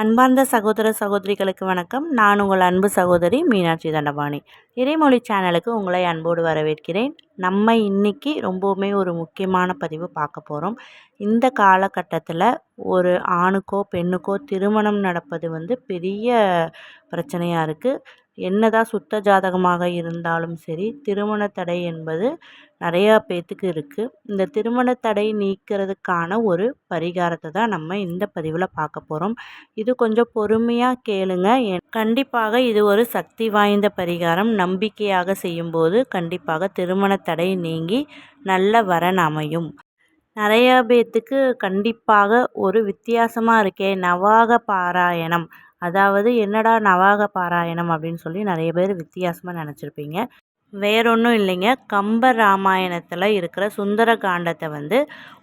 அன்பார்ந்த சகோதர சகோதரிகளுக்கு வணக்கம். நான் உங்கள் அன்பு சகோதரி மீனாட்சி தண்டபாணி. இறைமொழி சேனலுக்கு உங்களை அன்போடு வரவேற்கிறேன். நம்ம இன்றைக்கி ரொம்பவுமே ஒரு முக்கியமான பதிவு பார்க்க போகிறோம் இந்த காலகட்டத்தில் ஒரு ஆணுக்கோ பெண்ணுக்கோ திருமணம் நடப்பது வந்து பெரிய பிரச்சனையாக இருக்குது என்னதான் சுத்த ஜாதகமாக இருந்தாலும் சரி திருமண தடை என்பது நிறையா பேர்த்துக்கு இருக்குது இந்த திருமண தடை நீக்கிறதுக்கான ஒரு பரிகாரத்தை தான் நம்ம இந்த பதிவில் பார்க்க போகிறோம் இது கொஞ்சம் பொறுமையாக கேளுங்க. கண்டிப்பாக இது ஒரு சக்தி வாய்ந்த பரிகாரம். நம்பிக்கையாக செய்யும்போது கண்டிப்பாக திருமண தடை நீங்கி நல்ல வரன் அமையும். நிறையா பேர்த்துக்கு கண்டிப்பாக ஒரு வித்தியாசமாக இருக்கே. நவாக பாராயணம் அதாவது என்னடா நவாக பாராயணம் அப்படின்னு சொல்லி நிறைய பேர் வித்தியாசமாக நினச்சிருப்பீங்க. வேறொன்றும் இல்லைங்க. கம்ப ராமாயணத்தில் இருக்கிற சுந்தர காண்டத்தை வந்து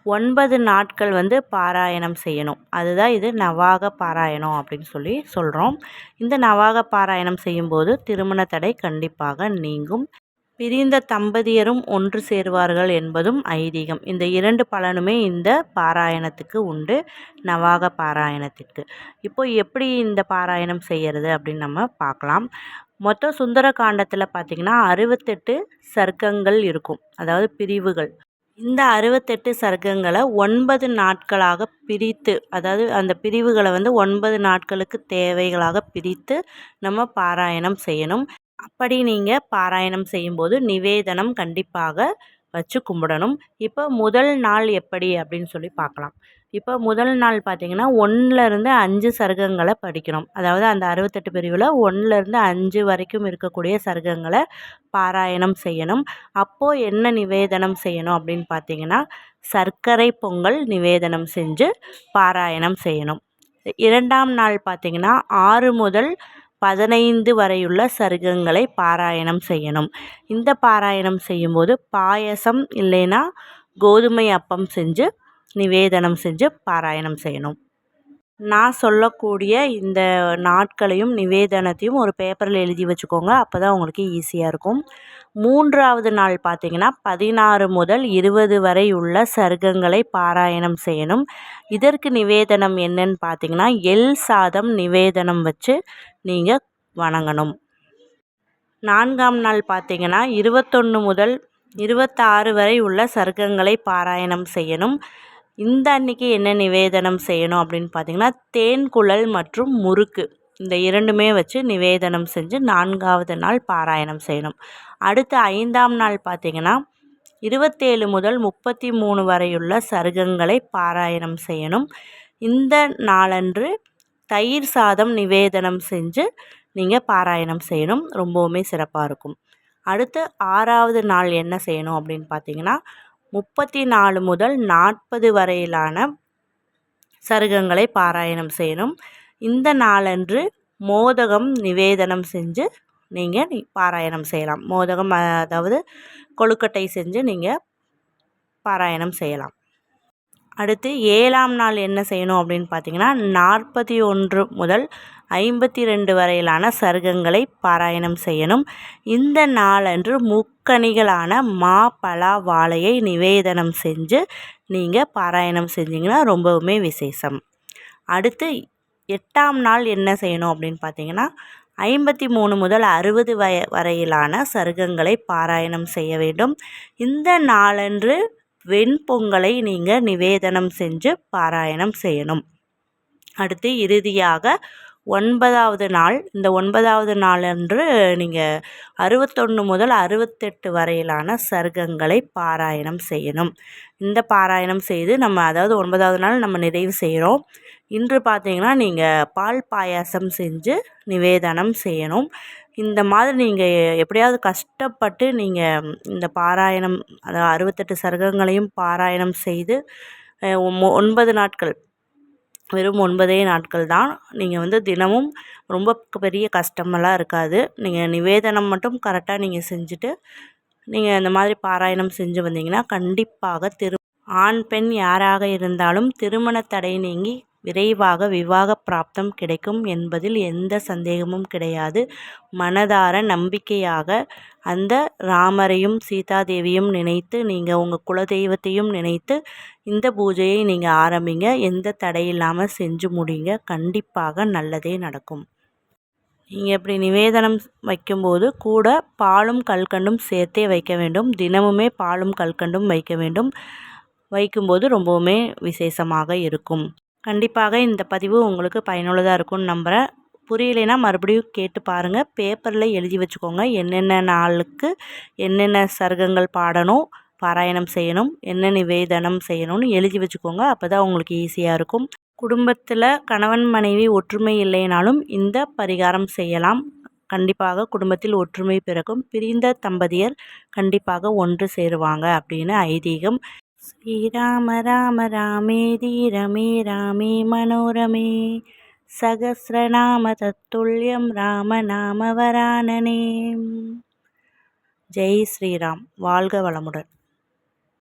ஒன்பது நாட்கள் வந்து பாராயணம் செய்யணும். அதுதான் இது நவாக பாராயணம் அப்படின்னு சொல்லி சொல்கிறோம் இந்த நவாக பாராயணம் செய்யும்போது திருமண தடை கண்டிப்பாக நீங்கும். பிரிந்த தம்பதியரும் ஒன்று சேருவார்கள் என்பதும் ஐதீகம். இந்த இரண்டு பலனுமே இந்த பாராயணத்துக்கு உண்டு நவாக பாராயணத்திற்கு. இப்போ எப்படி இந்த பாராயணம் செய்கிறது அப்படின்னு நம்ம பார்க்கலாம். மொத்தம் சுந்தர காண்டத்தில் பார்த்திங்கன்னா அறுபத்தெட்டு சர்க்கங்கள் இருக்கும். அதாவது பிரிவுகள். இந்த அறுபத்தெட்டு சர்க்கங்களை ஒன்பது நாட்களாக பிரித்து அதாவது அந்த பிரிவுகளை வந்து ஒன்பது நாட்களுக்கு தேவைகளாக பிரித்து நம்ம பாராயணம் செய்யணும். அப்படி நீங்கள் பாராயணம் செய்யும்போது நிவேதனம் கண்டிப்பாக வச்சு கும்பிடணும். இப்போ முதல் நாள் எப்படி அப்படின்னு சொல்லி பார்க்கலாம். இப்போ முதல் நாள் பார்த்திங்கன்னா ஒன்றுலேருந்து அஞ்சு சர்க்கங்களை படிக்கணும். அதாவது அந்த அறுபத்தெட்டு பிரிவில் ஒன்றுலேருந்து அஞ்சு வரைக்கும் இருக்கக்கூடிய சர்க்கங்களை பாராயணம் செய்யணும். அப்போது என்ன நிவேதனம் செய்யணும் அப்படின்னு பார்த்தீங்கன்னா சர்க்கரை பொங்கல் நிவேதனம் செஞ்சு பாராயணம் செய்யணும். இரண்டாம் நாள் பார்த்திங்கன்னா ஆறு முதல் பதினைந்து வரையுள்ள சருகங்களை பாராயணம் செய்யணும். இந்த பாராயணம் செய்யும்போது பாயசம் இல்லைன்னா கோதுமை அப்பம் செஞ்சு நிவேதனம் செஞ்சு பாராயணம் செய்யணும். நான் சொல்லக்கூடிய இந்த நாட்களையும் நிவேதனத்தையும் ஒரு பேப்பரில் எழுதி வச்சுக்கோங்க. அப்போ தான் உங்களுக்கு ஈஸியாக இருக்கும். மூன்றாவது நாள் பார்த்திங்கன்னா பதினாறு முதல் இருபது வரை உள்ள சருகங்களை பாராயணம் செய்யணும். இதற்கு நிவேதனம் என்னன்னு பார்த்தீங்கன்னா எல் சாதம் நிவேதனம் வச்சு நீங்கள் வணங்கணும். நான்காம் நாள் பார்த்திங்கன்னா இருபத்தொன்று முதல் இருபத்தாறு வரை உள்ள சருகங்களை பாராயணம் செய்யணும். இந்த அன்னைக்கு என்ன நிவேதனம் செய்யணும் அப்படின்னு பார்த்தீங்கன்னா தேன் குழல் மற்றும் முறுக்கு. இந்த இரண்டுமே வச்சு நிவேதனம் செஞ்சு நான்காவது நாள் பாராயணம் செய்யணும். அடுத்து ஐந்தாம் நாள் பார்த்திங்கன்னா இருபத்தேழு முதல் முப்பத்தி மூணு வரையுள்ள சருகங்களை பாராயணம் செய்யணும். இந்த நாளன்று தயிர் சாதம் நிவேதனம் செஞ்சு நீங்கள் பாராயணம் செய்யணும். ரொம்பவுமே சிறப்பாக இருக்கும். அடுத்து ஆறாவது நாள் என்ன செய்யணும் அப்படின்னு பார்த்தீங்கன்னா முப்பத்தி நாலு முதல் நாற்பது வரையிலான சருகங்களை பாராயணம் செய்யணும். இந்த நாளன்று மோதகம் நிவேதனம் செஞ்சு நீங்கள் பாராயணம் செய்யலாம். மோதகம் அதாவது கொழுக்கட்டை செஞ்சு நீங்கள் பாராயணம் செய்யலாம். அடுத்து ஏழாம் நாள் என்ன செய்யணும் அப்படின்னு பார்த்தீங்கன்னா நாற்பத்தி ஒன்று முதல் ஐம்பத்தி ரெண்டு வரையிலான சருகங்களை பாராயணம் செய்யணும். இந்த நாளன்று முக்கணிகளான மா பலா வாழையை நிவேதனம் செஞ்சு நீங்கள் பாராயணம் செஞ்சிங்கன்னா ரொம்பவுமே விசேஷம். அடுத்து எட்டாம் நாள் என்ன செய்யணும் அப்படின்னு பார்த்தீங்கன்னா ஐம்பத்தி மூணு முதல் அறுபது வய வரையிலான சருகங்களை பாராயணம் செய்ய வேண்டும். இந்த நாளன்று வெண்பொங்கலை நீங்கள் நிவேதனம் செஞ்சு பாராயணம் செய்யணும். அடுத்து இறுதியாக ஒன்பதாவது நாள். இந்த ஒன்பதாவது நாளன்று நீங்கள் அறுபத்தொன்று முதல் அறுபத்தெட்டு வரையிலான சர்க்கங்களை பாராயணம் செய்யணும். இந்த பாராயணம் செய்து நம்ம அதாவது ஒன்பதாவது நாள் நம்ம நிறைவு செய்கிறோம் இன்று பார்த்தீங்கன்னா நீங்கள் பால் பாயாசம் செஞ்சு நிவேதனம் செய்யணும். இந்த மாதிரி நீங்கள் எப்படியாவது கஷ்டப்பட்டு நீங்கள் இந்த பாராயணம் அதாவது அறுபத்தெட்டு சர்க்கங்களையும் பாராயணம் செய்து ஒன்பது நாட்கள் வெறும் ஒன்பதே நாட்கள் தான். நீங்கள் வந்து தினமும் ரொம்ப பெரிய கஷ்டமெல்லாம் இருக்காது. நீங்கள் நிவேதனம் மட்டும் கரெக்டாக நீங்கள் செஞ்சுட்டு நீங்கள் இந்த மாதிரி பாராயணம் செஞ்சு வந்தீங்கன்னா கண்டிப்பாக திரு ஆண் பெண் யாராக இருந்தாலும் திருமண தடை நீங்கி விரைவாக விவாக பிராப்தம் கிடைக்கும் என்பதில் எந்த சந்தேகமும் கிடையாது. மனதார நம்பிக்கையாக அந்த ராமரையும் சீதாதேவியும் நினைத்து நீங்கள் உங்கள் குலதெய்வத்தையும் நினைத்து இந்த பூஜையை நீங்கள் ஆரம்பிங்க. எந்த தடையில்லாமல் செஞ்சு முடிங்க. கண்டிப்பாக நல்லதே நடக்கும். நீங்கள் இப்படி நிவேதனம் வைக்கும்போது கூட பாலும் கல்கண்டும் சேர்த்தே வைக்க வேண்டும். தினமுமே பாலும் கல்கண்டும் வைக்க வேண்டும். வைக்கும்போது ரொம்பவுமே விசேஷமாக இருக்கும். கண்டிப்பாக இந்த பதிவு உங்களுக்கு பயனுள்ளதாக இருக்கும்னு நம்புகிறேன் புரியலைன்னா மறுபடியும் கேட்டு பாருங்கள் பேப்பரில் எழுதி வச்சுக்கோங்க. என்னென்ன நாளுக்கு என்னென்ன சருகங்கள் பாடணும் பாராயணம் செய்யணும் என்ன நிவேதனம் செய்யணும்னு எழுதி வச்சுக்கோங்க. அப்போ தான் உங்களுக்கு ஈஸியாக இருக்கும். குடும்பத்தில் கணவன் மனைவி ஒற்றுமை இல்லைனாலும் இந்த பரிகாரம் செய்யலாம். கண்டிப்பாக குடும்பத்தில் ஒற்றுமை பிறக்கும். பிரிந்த தம்பதியர் கண்டிப்பாக ஒன்று சேருவாங்க அப்படின்னு ஐதீகம். ஸ்ரீராம ராம ராமே தீரமே ராமே மனோரமே. சகசிரநாம தத்துல்யம் ராம நாம வராணனே ஜெய் ஸ்ரீராம். வாழ்க வளமுடன்.